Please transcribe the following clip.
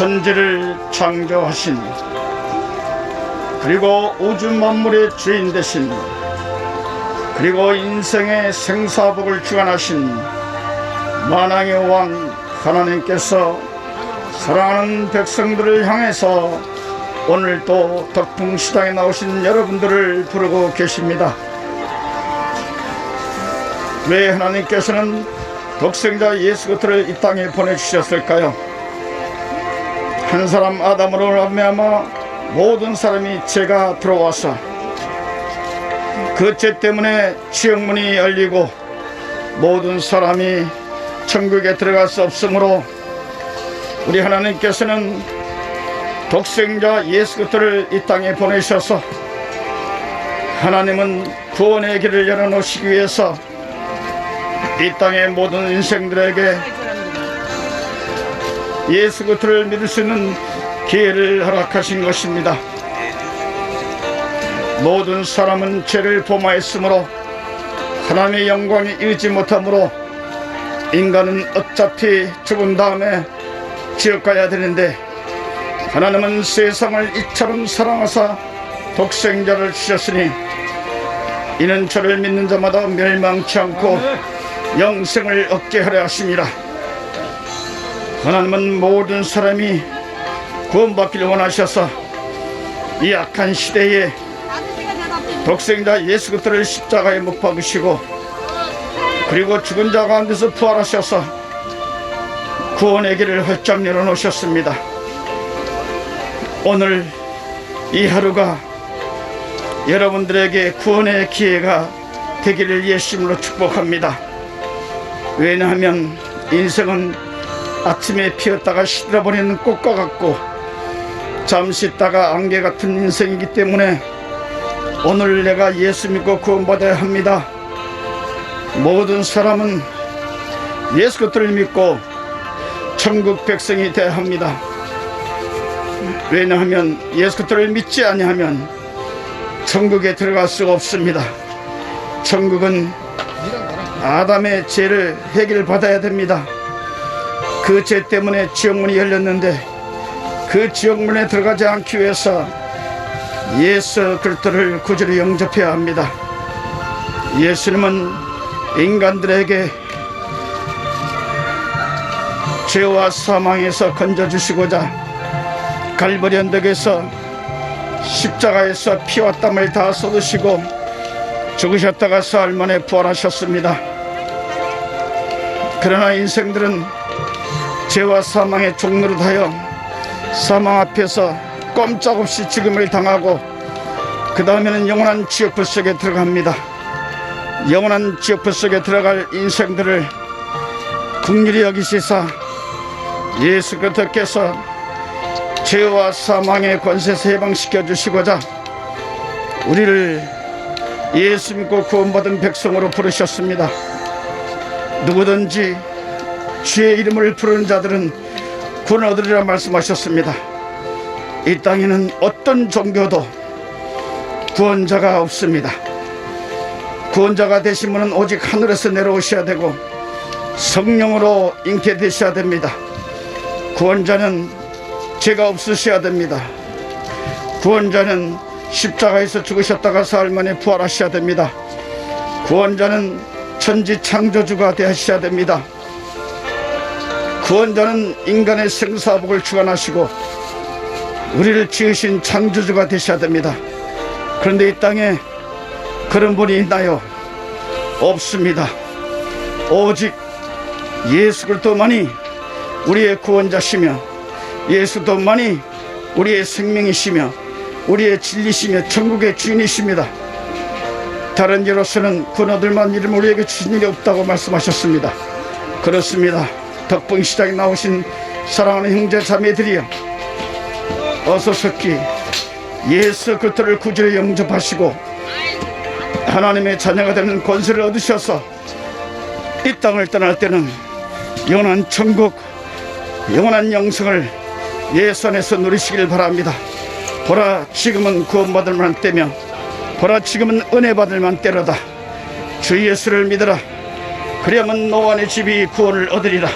천지를 창조하신 그리고 우주 만물의 주인 되신 그리고 인생의 생사복을 주관하신 만왕의 왕 하나님께서 사랑하는 백성들을 향해서 오늘 또 덕풍시장에 나오신 여러분들을 부르고 계십니다. 왜 하나님께서는 독생자 예수 그리스도를 이 땅에 보내주셨을까요? 한 사람 아담으로 말미암아 모든 사람이 죄가 들어와서 그 죄 때문에 지옥문이 열리고 모든 사람이 천국에 들어갈 수 없으므로 우리 하나님께서는 독생자 예수 그리스도를 이 땅에 보내셔서 하나님은 구원의 길을 열어놓으시기 위해서 이 땅의 모든 인생들에게 예수 그리스도를 믿을 수 있는 기회를 허락하신 것입니다. 모든 사람은 죄를 범하였으므로 하나님의 영광에 이르지 못하므로 인간은 어차피 죽은 다음에 지옥 가야 되는데 하나님은 세상을 이처럼 사랑하사 독생자를 주셨으니 이는 저를 믿는 자마다 멸망치 않고 영생을 얻게 하려 하심이라 하나님은 모든 사람이 구원받기를 원하셔서 이 악한 시대에 독생자 예수 그리스도를 십자가에 못 박으시고 그리고 죽은 자 가운데서 부활하셔서 구원의 길을 활짝 열어놓으셨습니다. 오늘 이 하루가 여러분들에게 구원의 기회가 되기를 예심으로 축복합니다. 왜냐하면 인생은 아침에 피었다가 시들어버리는 꽃과 같고 잠시 있다가 안개 같은 인생이기 때문에 오늘 내가 예수 믿고 구원받아야 합니다. 모든 사람은 예수 그리스도를 믿고 천국 백성이 되어야 합니다. 왜냐하면 예수 그리스도를 믿지 아니하면 천국에 들어갈 수가 없습니다. 천국은 아담의 죄를 해결 받아야 됩니다. 그 죄 때문에 지옥문이 열렸는데 그 지옥문에 들어가지 않기 위해서 예수 그리스도를 구주로 영접해야 합니다. 예수님은 인간들에게 죄와 사망에서 건져주시고자 갈보리 언덕에서 십자가에서 피와 땀을 다 쏟으시고 죽으셨다가 사흘 만에 부활하셨습니다. 그러나 인생들은 죄와 사망의 종노릇하여 사망 앞에서 꼼짝없이 죽음을 당하고 그 다음에는 영원한 지옥불 속에 들어갑니다. 영원한 지옥불 속에 들어갈 인생들을 국률이 여기시사 예수 그리스도께서 죄와 사망의 권세에서 해방시켜 주시고자 우리를 예수 믿고 구원받은 백성으로 부르셨습니다. 누구든지 주의 이름을 부르는 자들은 구원 얻으리라 말씀하셨습니다. 이 땅에는 어떤 종교도 구원자가 없습니다. 구원자가 되신 분은 오직 하늘에서 내려오셔야 되고 성령으로 잉태되셔야 됩니다. 구원자는 죄가 없으셔야 됩니다. 구원자는 십자가에서 죽으셨다가 사흘 만에 부활하셔야 됩니다. 구원자는 천지 창조주가 되셔야 됩니다. 구원자는 인간의 생사복을 주관하시고 우리를 지으신 창조주가 되셔야 됩니다. 그런데 이 땅에 그런 분이 있나요? 없습니다. 오직 예수 그리스도만이 우리의 구원자시며 예수도만이 우리의 생명이시며 우리의 진리시며 천국의 주인이십니다. 다른 이로서는 군어들만 이름 우리에게 주신 일이 없다고 말씀하셨습니다. 그렇습니다. 덕봉 시장에 나오신 사랑하는 형제 자매들이여 어서 석기 예수 그리스도를 구주로 영접하시고 하나님의 자녀가 되는 권세를 얻으셔서 이 땅을 떠날 때는 영원한 천국 영원한 영생을 예수 안에서 누리시길 바랍니다. 보라 지금은 구원받을 만한 때며 보라 지금은 은혜 받을 만한 때로다. 주 예수를 믿으라. 그리하면 노안의 집이 구원을 얻으리라.